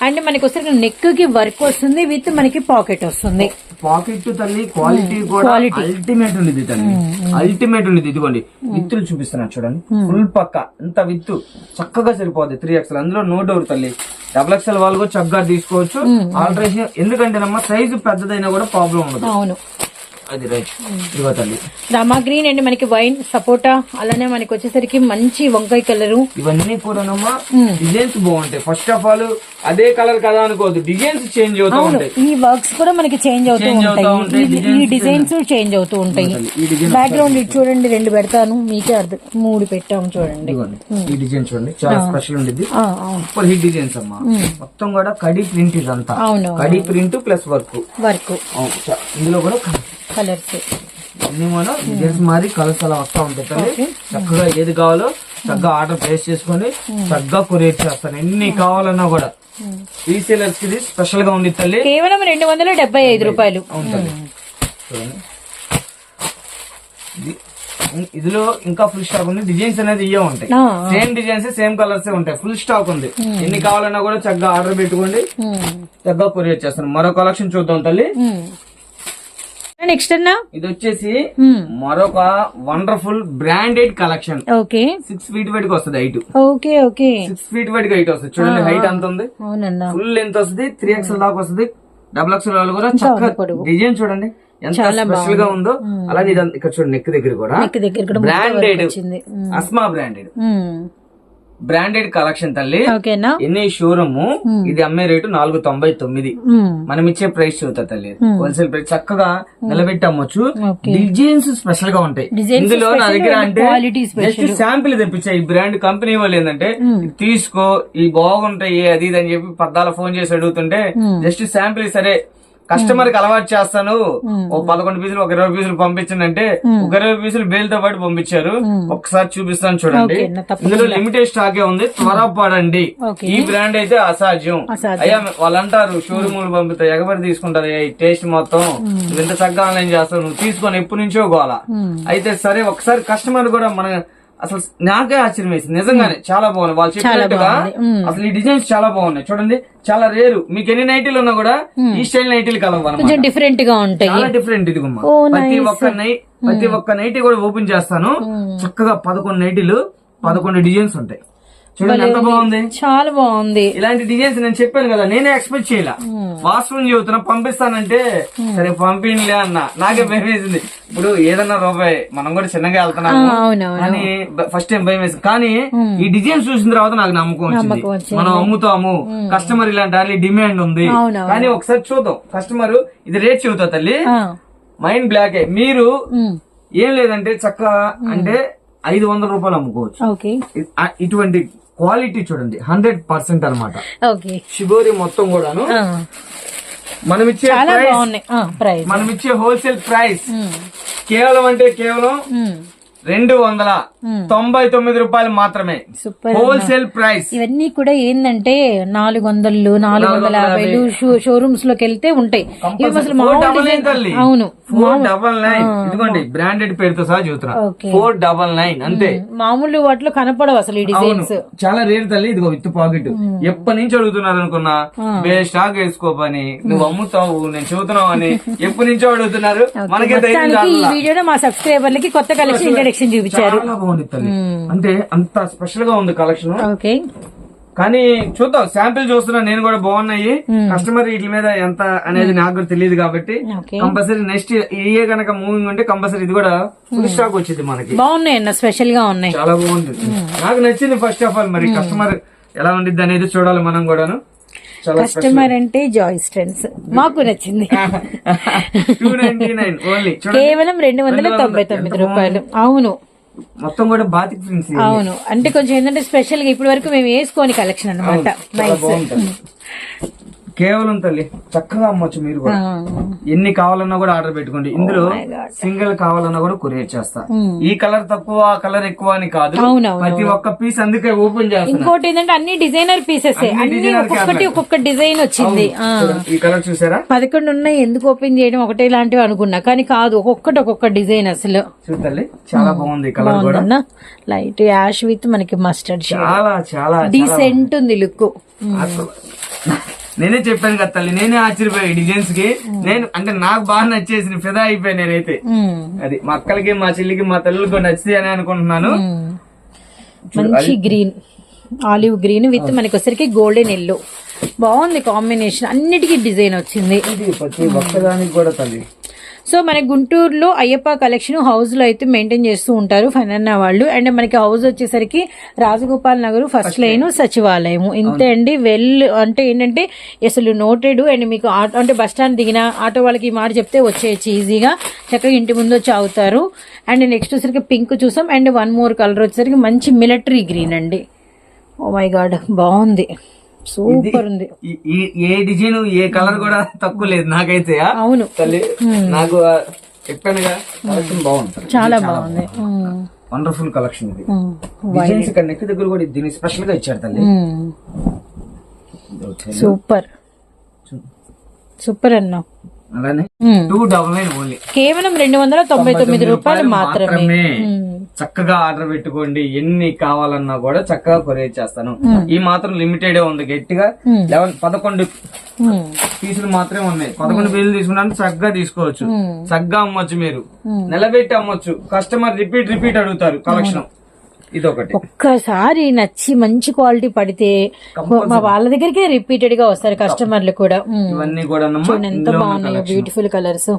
అండ్ మనకి వచ్చరికి నెక్కి వర్క్ వస్తుంది విత్ మనకి పాకెట్ వస్తుంది. పాకెట్ తల్లి క్వాలిటీ కూడా అల్టిమేట్ ఉంది తల్లి. అల్టిమేట్ ఉంది ఇదిగోండి విత్తులు చూపిస్తున్నా చూడండి. ఫుల్ పక్క ఇంత విత్తు. చక్కగా సరిపోద్ది. త్రీ ఎక్స్ఎల్ అందులో నో డోర్ తల్లి. డబుల్ ఎక్స్ఎల్ వాళ్ళు కూడా చక్కగా తీసుకోవచ్చు. ఆల్టరేషన్ ఎందుకంటేనమ్మా సైజు పెద్దదైనా కూడా ప్రాబ్లం ఉండదు. అది రైట్ ఇదిగో తల్లి. రామా గ్రీన్ అండ్ మనకి వైన్ సపోటా అలానే మనకి వచ్చేసరికి మంచి వంకాయ కలరు. ఇవన్నీ కూడానమ్మా డిజైన్స్ బాగుంటాయి. ఫస్ట్ ఆఫ్ ఆల్ అదే కలర్ కదా అనుకోవద్దు. డిజైన్స్ చేంజ్ అవుతూ ఉంటాయి. ఈ వర్క్స్ కూడా మనకి చేంజ్ అవుతూ ఉంటాయి. ఈ- డిజైన్స్ చేంజ్ అవుతూ ఉంటాయి. బ్యాక్గ్రౌండ్ ఇటు చూడండి రెండు పెడతాను. మీకే అర్థం మూడు పెట్టాము చూడండి. ఈ డిజైన్ చూడండి. చాలా స్పెషల్ ఉండేది సూపర్ హిట్ డిజైన్స్ అమ్మా. మొత్తం కూడా కడి ప్రింట్ ఇదంతా. కడి ప్రింట్ ప్లస్ వర్క్ వర్క్ ఇందులో కూడా కలర్స్. అన్ని మన డిజైన్స్ మారి కలర్స్ అలా వస్తా ఉంటాయి తల్లి. చక్కగా ఏది కావాలో చక్కగా ఆర్డర్ ప్లేస్ చేసుకొని చక్కగా కొరియర్ చేస్తాను. ఎన్ని కావాలన్నా కూడా. రీసేలర్స్కి ఇది స్పెషల్గా ఉంది తల్లి. కేవలం రెండు వందల డెబ్బై ఐదు రూపాయలు. ఇది ఇదిలో ఇంకా ఫుల్ స్టాక్ ఉంది. డిజైన్స్ అనేది ఇవే ఉంటాయి. సేమ్ డిజైన్స్ సేమ్ కలర్స్ ఉంటాయి. ఫుల్ స్టాక్ ఉంది. ఎన్ని కావాలన్నా కూడా చక్కగా ఆర్డర్ పెట్టుకోండి. చక్కగా కొరియర్ చేస్తాను. మరో కలెక్షన్ చూద్దాం తల్లి. నెక్స్ట్ అన్నా? ఇది వచ్చేసి మరొక wonderful branded collection okay. Six feet white వస్తుంది height okay okay. Six feet white height వస్తుంది. చూడండి హైట్ ఎంత ఉంది? ఫుల్ ఎంత వస్తుంది. త్రీ ఎక్స్ఎల్ దాకా వస్తుంది. డబుల్ ఎక్స్ఎల్ వాళ్ళు కూడా చక్కగా. డిజైన్ చూడండి. ఎంత స్పెషల్గా ఉందో. అలాగే ఇక్కడ చూడండి నెక్ దగ్గర కూడా. బ్రాండెడ్ అస్మా బ్రాండెడ్. బ్రాండెడ్ కలెక్షన్ తల్లి. ఎన్ని షోరూమ్. ఇది అమ్మే రేటు నాలుగు తొంభై తొమ్మిది. మనం ఇచ్చే ప్రైస్ చూద్దా తల్లి. హోల్సేల్ ప్రైస్ చక్కగా నిలబెట్టి అమ్మొచ్చు. డిజైన్స్ స్పెషల్గా ఉంటాయి ఇందులో నా దగ్గర అంటే. జస్ట్ శాంపిల్ తెప్పించా ఈ బ్రాండ్ కంపెనీ వాళ్ళు ఏంటంటే తీసుకో ఈ బాగుంటాయి అది ఇది అని చెప్పి పద్దాల ఫోన్ చేసి అడుగుతుంటే జస్ట్ శాంపిల్ సరే కస్టమర్కి అలవాటు చేస్తాను. ఓ పదకొండు పీసులు ఒక ఇరవై పీసులు పంపించండి అంటే ఒక ఇరవై పీసులు బేల్తో పాటు పంపించారు. ఒకసారి చూపిస్తాను చూడండి. ఇందులో లిమిటెడ్ స్టాకే ఉంది. త్వరపడండి. ఈ బ్రాండ్ అయితే అసాధ్యం. అయ్యా వాళ్ళు అంటారు షోరూమ్ పంపితే ఎగబడి తీసుకుంటారు. ఈ టేస్ట్ మొత్తం ఎంత చక్కగా ఆన్లైన్ చేస్తావు. నువ్వు తీసుకొని ఎప్పటి నుంచో గోల. అయితే సరే ఒకసారి కస్టమర్ కూడా మన అసలు నాకే ఆశ్చర్యం వేసింది. నిజంగానే చాలా బాగుంది. వాళ్ళు చెప్పినట్టుగా. అసలు ఈ డిజైన్స్ చాలా బాగున్నాయి. చూడండి చాలా రేరు. మీకు ఎన్ని నైటీలు ఉన్నా కూడా ఈ స్టైల్ నైటీలు కలవు కొంచెం అనమాట డిఫరెంట్గా ఉంటాయి. చాలా డిఫరెంట్ ఇది ప్రతి. ఒక్క నై ప్రతి ఒక్క నైటీ కూడా ఓపెన్ చేస్తాను. చక్కగా పదకొండు నైటీలు పదకొండు డిజైన్స్ ఉంటాయి. చూడండి ఎంత బాగుంది. చాలా బాగుంది. ఇలాంటి డిజైన్స్ నేను చెప్పాను కదా నేనే ఎక్స్పెక్ట్ చేయాల. వాస్తవం చెబుతున్నా పంపిస్తానంటే సరే పంపిణీలే అన్న. నాకే భయం వేసింది. ఇప్పుడు ఏదన్నా రూపాయి మనం కూడా చిన్నగా వెళ్తున్నాము. కానీ ఫస్ట్ టైం భయం వేసింది. కానీ ఈ డిజైన్స్ చూసిన తర్వాత నాకు నమ్మకం వచ్చింది. మనం అమ్ముతాము. కస్టమర్ ఇలాంటి డిమాండ్ ఉంది. కానీ ఒకసారి చూద్దాం. కస్టమర్ ఇది రేట్ చెబుతా తల్లి. మైండ్ బ్లాక్ మీరు ఏం లేదంటే చక్కగా అంటే ఐదు వందల రూపాయలు అమ్ముకోవచ్చు. ఇటువంటి క్వాలిటీ చూడండి. హండ్రెడ్ పర్సెంట్ అనమాట షిబోరి మొత్తం కూడాను మనం ఇచ్చే మనం ఇచ్చే హోల్సేల్ ప్రైస్ కేవలం అంటే కేవలం రెండు వందల తొంభై తొమ్మిది రూపాయలు మాత్రమే. Wholesale price. ఇవన్నీ కూడా ఏంటంటే నాలుగు వందలు నాలుగు వందల యాభైలు షో- షోరూమ్స్లోకి వెళ్తే ఉంటాయి. అవును. ఫోర్ డబల్ నైన్ ఇదిగోండి బ్రాండెడ్ పేరుతో సహా చూస్తున్నా. ఫోర్ డబల్ నైన్ అంతే. మామూలు వాటిలో కనపడవు అసలు ఈ డిజైన్స్. చాలా రేర్ తల్లి ఇదిగో విత్ పాకెట్. ఎప్పటి నుంచి అడుగుతున్నారు అనుకున్నా బే స్టాక్ వేసుకోపని నువ్వు అమ్ముతావు నేను చూస్తున్నావు అని *laughs* ఎప్పటి నుంచో అడుగుతున్నారు. మనకే ఈ. వీడియోలో మా సబ్స్క్రైబర్లకి కొత్త కలెక్షన్ ఇంట్రడక్షన్ చూపించారు. చాలా బాగుంది తల్లి. అంటే అంత స్పెషల్గా ఉంది కలెక్షన్. ఓకే. కానీ చూద్దాం శాంపిల్ చూస్తున్నా నేను కూడా బాగున్నాయి. కస్టమర్ వీటి మీద ఎంత అనేది నాకు కూడా తెలియదు కాబట్టి కంపల్సరీ నెక్స్ట్ ఇయర్ కనుక మూవింగ్ ఉంటే కంపల్సరీ ఇది కూడా ఫుల్ స్టాక్ వచ్చింది మనకి. బాగున్నాయి అన్న స్పెషల్గా ఉన్నాయి. చాలా బాగుంది. నాకు నచ్చింది ఫస్ట్ ఆఫ్ ఆల్ మరి కస్టమర్ ఎలా ఉండిద్ది అనేది చూడాలి మనం కూడాను. కస్టమర్ అంటే జాయ్ స్ట్రెండ్స్ మాకు నచ్చింది. కేవలం రెండు వందల తొంభై తొమ్మిది రూపాయలు. అవును. మొత్తం కూడా బాతిక్ ప్రింట్స్. అవును. అంటే కొంచెం ఏంటంటే స్పెషల్గా ఇప్పటి వరకు మేము వేసుకోని కలెక్షన్ అనమాట కేవలం తల్లి చక్కగా అమ్మొచ్చు మీరు కూడా. ఎన్ని కావాలన్నా కూడా ఆర్డర్ పెట్టుకోండి. ఇందులో Oh. సింగిల్ కావాలన్నా కూడా కొరియర్ చేస్తా. Hmm. ఈ కలర్ తక్కువ ఆ కలర్ ఎక్కువ అని కాదు. ప్రతి ఒక్క పీస్ అందుకే ఓపెన్ చేస్తున్నా. ఇంకోటి ఏంటంటే అన్ని డిజైనర్ పీసెస్ ఒక్కొక్కటి. ఒక్కొక్క డిజైన్ వచ్చింది. ఈ కలర్ చూసారా? పదకొండు ఉన్నాయి ఎందుకు ఓపెన్ చేయడం? ఒకటే లాంటివి అనుకున్నా. కానీ కాదు ఒక్కొక్కటి ఒక్కొక్క డిజైన్ అసలు. చూడండి చాలా బాగుంది కలర్ కూడా. లైట్ యాష్ విత్ మనకి మస్టర్డ్ చాలా చాలా డీసెంట్ ఉంది లుక్. అసలు నేనే చెప్పాను కదా తల్లి నేనే ఆశ్చర్యపోయా డిజైన్స్కి. నేను అంటే నాకు బాగా నచ్చేసింది ఫిదా అయిపోయా నేనైతే. అది మా అక్కలకి మా చెల్లికి మా తల్లికి నచ్చితే అని అనుకుంటున్నాను. మంచి గ్రీన్ ఆలివ్ గ్రీన్ విత్ మనకి వచ్చరికి గోల్డెన్ ఎల్లో. బాగుంది కాంబినేషన్. అన్నిటికీ డిజైన్ వచ్చింది. ఇది ప్రతి ఒక్కదానికి కూడా తల్లి. సో మన గుంటూరులో అయ్యప్ప కలెక్షన్ హౌస్లో అయితే మెయింటైన్ చేస్తూ ఉంటారు ఫనన్న వాళ్ళు. అండ్ మనకి హౌస్ వచ్చేసరికి రాజగోపాల్ నగర్ ఫస్ట్ లైన్ సచివాలయం ఇంతే అండి. వెల్ అంటే ఏంటంటే అసలు నోటెడ్ అండ్ మీకు ఆటో అంటే బస్ స్టాండ్ దిగిన ఆటో వాళ్ళకి ఈ మాట చెప్తే వచ్చేయచ్చు ఈజీగా చక్కగా ఇంటి ముందు వచ్చి అవుతారు అండ్ నెక్స్ట్ వచ్చేసరికి పింక్ చూసాం. అండ్ వన్ మోర్ కలర్ వచ్చేసరికి మంచి మిలిటరీ గ్రీన్ అండి. ఓ మై గాడ్ బాగుంది. సూపర్ ఉంది ఏ డిజైన్ ఏ కలర్ కూడా తక్కువ లేదు నాకైతే? అవును. తల్లి నాకు చెప్పానుగా కలెక్షన్ బాగుంటుంది. చాలా బాగుంది. వండర్ఫుల్ కలెక్షన్ ఇది. డిజైన్స్ ఇక్కడ నెక్ దగ్గర కూడా దీన్ని స్పెషల్గా ఇచ్చారు తల్లి. సూపర్. సూపర్ అన్న. అలానే. టూ డబల్ నైన్ ఓన్లీ కేవలం రెండు వందల తొంభై తొమ్మిది రూపాయలు మాత్రమే. చక్కగా ఆర్డర్ పెట్టుకోండి. ఎన్ని కావాలన్నా కూడా చక్కగా కొరియర్ చేస్తాను. ఈ మాత్రం లిమిటెడ్ ఉంది గట్టిగా. లెవెన్ పదకొండు. పీసులు మాత్రమే ఉన్నాయి. పదకొండు పీసులు తీసుకున్నాను చక్కగా తీసుకోవచ్చు. చక్కగా అమ్మొచ్చు మీరు. నిలబెట్టి అమ్మొచ్చు. కస్టమర్ రిపీట్ రిపీట్ అడుగుతారు కలెక్షన్. ఇదొకటి. ఒక్కసారి నచ్చి మంచి క్వాలిటీ పడితే మా వాళ్ళ దగ్గరికి రిపీటెడ్గా వస్తారు కస్టమర్లు కూడా. ఇవన్నీ కూడా ఎంత బాగున్నాయో beautiful colours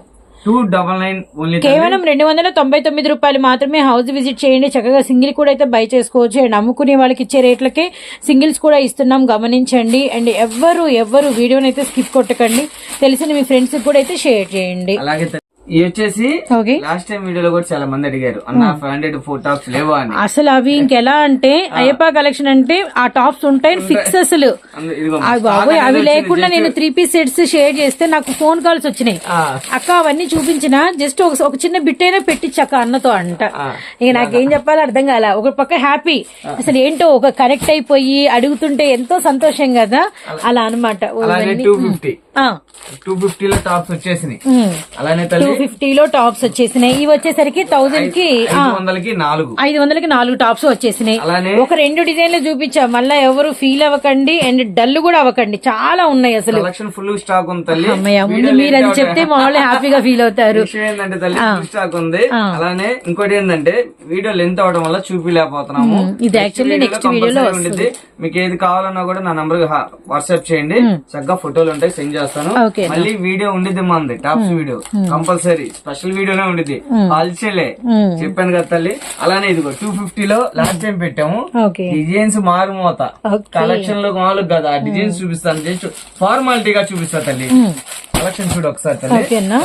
two double nine only కేవలం రెండు వందల తొంభై తొమ్మిది రూపాయలు మాత్రమే హౌస్ విజిట్ చేయండి. చక్కగా సింగిల్ కూడా అయితే బై చేసుకోవచ్చు. అండ్ అమ్ముకునే వాళ్ళకి ఇచ్చే రేట్లకే సింగిల్స్ కూడా ఇస్తున్నాం. గమనించండి. అండ్ ఎవ్వరు ఎవ్వరు వీడియోని అయితే స్కిప్ కొట్టకండి. తెలిసిన మీ ఫ్రెండ్స్ కూడా అయితే షేర్ చేయండి. అలాగే ఇవి వచ్చేసి లాస్ట్ టైం వీడియోలో కూడా చాలా మంది అడిగారు అన్న ఫైవ్ హండ్రెడ్ ఫోర్ టాప్స్ లేవా? అని. అసలు అవి ఇంకెలా అంటే *laughs* అయ్యప్ప కలెక్షన్ అంటే ఆ టాప్స్ ఉంటాయి ఫిక్స్ అసలు. అవి లేకుండా నేను త్రీ పీస్ సెట్స్ షేర్ చేస్తే నాకు ఫోన్ కాల్స్ వచ్చినాయి. అక్క అవన్నీ చూపించిన జస్ట్ ఒక చిన్న బిట్ అయినా పెట్టించక్క అన్నతో అంట. ఇక నాకేం చెప్పాలో అర్థం కాల. ఒక పక్క హ్యాపీ అసలు ఏంటో ఒక కనెక్ట్ అయిపోయి అడుగుతుంటే ఎంతో సంతోషం కదా. అలా. అనమాట టూ ఫిఫ్టీ టూ ఫిఫ్టీలో టాప్స్ వచ్చేసినాయి. అలానే టూ ఫిఫ్టీలో టాప్స్ వచ్చేసినాయి. ఇవి వచ్చేసరికి థౌజండ్కి వందలకి నాలుగు. ఐదు వందలకి నాలుగు టాప్స్ వచ్చేసినాయి. అలానే ఒక రెండు డిజైన్లు చూపించా. మళ్ళీ ఎవరు ఫీల్ అవ్వకండి అండ్ డల్ కూడా అవ్వకండి. చాలా ఉన్నాయి అసలు. కలెక్షన్ ఫుల్ స్టాక్ ఉంది తల్లి. అమ్మయ్య ముందు మీరు అది చెప్తే మా వాళ్ళు హ్యాపీగా ఫీల్ అవుతారు. ఏంటంటే తల్లి ఫుల్ స్టాక్ ఉంది. అలానే ఇంకోటి ఏంటంటే వీడియో లెంత్ అవడం వల్ల చూపిలేకపోతున్నాము. ఇది actually next వీడియోలో మీకు ఏది కావాలన్నా కూడా నా నంబర్ వాట్సాప్ చేయండి. చక్కగా ఫోటోలు ఉంటాయి సెండ్ చేస్తాను ఓకే. మళ్ళీ వీడియో ఉండిద్ది మంది టాప్స్ వీడియో. కంపల్సరీ. స్పెషల్ వీడియోనే ఉండిద్ది. కాల్చేలే మ్మ్. చెప్పాను కదా తల్లి. అలానే ఇదిగో టూ ఫిఫ్టీలో లాస్ట్ టైం పెట్టాము. డిజైన్స్ మారుమోత. కలెక్షన్లో మామూలు కదా. ఆ డిజైన్స్ చూపిస్తాను. జస్ట్ ఫార్మాలిటీగా చూపిస్తా తల్లి. కలెక్షన్ చూడు ఒకసారి ఓకేనా?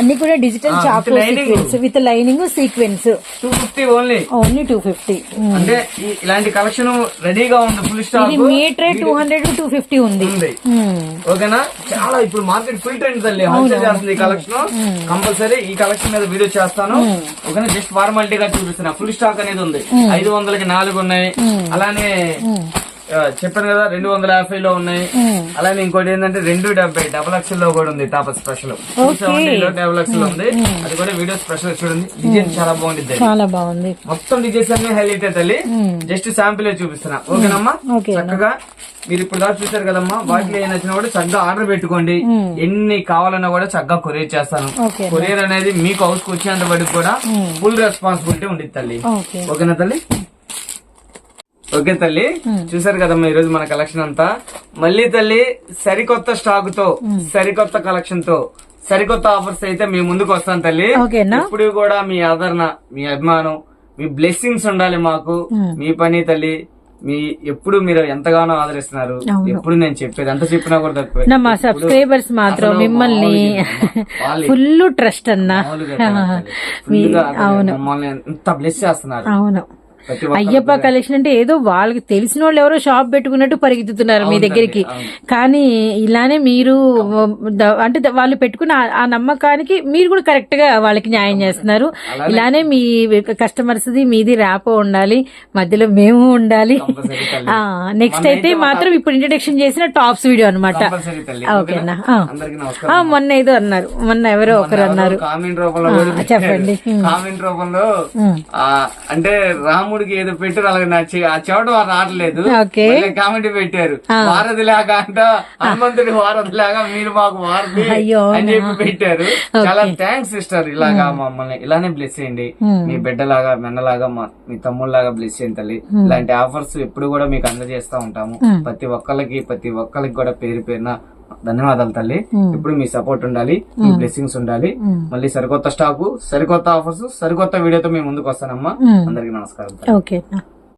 అన్ని కూడా digital choco. Sequence with lining sequence two fifty only only two fifty అంటే ఇలాంటి కలెక్షన్ రెడీగా ఉంది ఫుల్ స్టాక్ ఇది meter two hundred two fifty ఉంది. మ్మ్. ఓకేనా? చాలా ఇప్పుడు మార్కెట్ ఫుల్ ట్రెండ్ తల్లి. చేస్తుంది ఈ కలెక్షన్. కంపల్సరీ ఈ కలెక్షన్ మీద వీడియో చేస్తాను. ఓకేనా? జస్ట్ ఫార్మాలిటీ గా చూపిస్తున్నా. ఫుల్ స్టాక్ అనేది ఉంది. ఐదు వందలకి నాలుగు ఉన్నాయి. అలానే చెప్పాను కదా రెండు వందల యాభై లో ఉన్నాయి అలానే ఇంకోటి ఏంటంటే రెండు డెబ్బై డబల్ ఎక్స్ఎల్లో కూడా ఉంది టాప్ స్పెషల్. డబల్ ఎక్స్ఎల్ ఉంది. అది కూడా వీడియో స్పెషల్ చూడండి. డిజైన్ చాలా బాగుంటుంది చాలా బాగుంది. మొత్తం డిజైన్స్ అన్ని హైలైట్ తల్లి. జస్ట్ శాంపిల్ చూపిస్తున్నా. ఓకేనమ్మా? ఓకే. చక్కగా మీరు ఇప్పుడు దాకా చూసారు కదమ్మా వాటిలో ఏ నచ్చినా కూడా చక్కగా ఆర్డర్ పెట్టుకోండి. ఎన్ని కావాలన్నా కూడా చక్కగా కొరియర్ చేస్తాను. కొరియర్ అనేది మీకు హౌస్కు వచ్చేంత వరకు కూడా ఫుల్ రెస్పాన్సిబిలిటీ ఉంది తల్లి. ఓకే. ఓకేనా తల్లి? ఓకే తల్లి? చూసారు కదమ్మా ఈ రోజు మన కలెక్షన్ అంతా? మళ్ళీ తల్లి సరికొత్త స్టాక్తో సరికొత్త కలెక్షన్తో సరికొత్త ఆఫర్స్ అయితే మీ ముందుకు వస్తాను తల్లి. ఇప్పుడు కూడా మీ ఆదరణ మీ అభిమానం మీ బ్లెస్సింగ్స్ ఉండాలి మాకు. మీ పని తల్లి మీ ఎప్పుడు మీరు ఎంతగానో ఆదరిస్తున్నారు. అవును. ఎప్పుడు నేను చెప్పేది ఎంత చెప్పినా కూడా తక్కువే. మా సబ్స్క్రైబర్స్ మాత్రం మిమ్మల్ని ఫుల్ ట్రస్ట్ అన్నా. కాదు. ఫుల్గా మమ్మల్ని ఎంత బ్లెస్ చేస్తున్నారు. అవును. అయ్యప్ప కలెక్షన్ అంటే ఏదో వాళ్ళకి తెలిసిన వాళ్ళు ఎవరో షాప్ పెట్టుకున్నట్టు పరిగెత్తుతున్నారు మీ దగ్గరికి. కానీ ఇలానే మీరు అంటే వాళ్ళు పెట్టుకున్న ఆ- నమ్మకానికి మీరు కూడా కరెక్ట్గా వాళ్ళకి న్యాయం చేస్తున్నారు. ఇలానే మీ కస్టమర్స్ ది మీది ర్యాపో ఉండాలి మధ్యలో మేము ఉండాలి. *laughs* నెక్స్ట్ అయితే మాత్రం ఇప్పుడు ఇంట్రడక్షన్ చేసిన టాప్స్ వీడియో అనమాట ఓకేనా? మొన్న ఏదో అన్నారు. మొన్న ఎవరో ఒకరు అన్నారు. చెప్పండి. కామెంట్ రూపంలో అంటే రాముడికి ఏదో పెట్టారు అలాగే నా చె- ఆ చెవట వారు రావట్లేదు. కామెంట్ పెట్టారు. వారధి లాగా అంట హనుమంతుడి వారధి లాగా మీరు మాకు వారధి అని చెప్పి పెట్టారు. చాలా థ్యాంక్స్ సిస్టర్ ఇలాగా మమ్మల్ని ఇలానే బ్లెస్ చేయండి. మీ బిడ్డలాగా మెన్నలాగా మా మీ తమ్ముళ్ళలాగా బ్లెస్ చేయండి తల్లి. ఇలాంటి ఆఫర్స్ ఎప్పుడు కూడా మీకు అందజేస్తా ఉంటాము. ప్రతి ఒక్కరికి ప్రతి ఒక్కరికి కూడా పేరు పేరున ధన్యవాదాలు తల్లి. ఇప్పుడు మీ సపోర్ట్ ఉండాలి మీ బ్లెస్సింగ్స్ ఉండాలి. మళ్ళీ సరికొత్త స్టాకు సరికొత్త ఆఫర్స్ సరికొత్త వీడియోతో మేము ముందుకు వస్తానమ్మా. అందరికి నమస్కారం ఓకే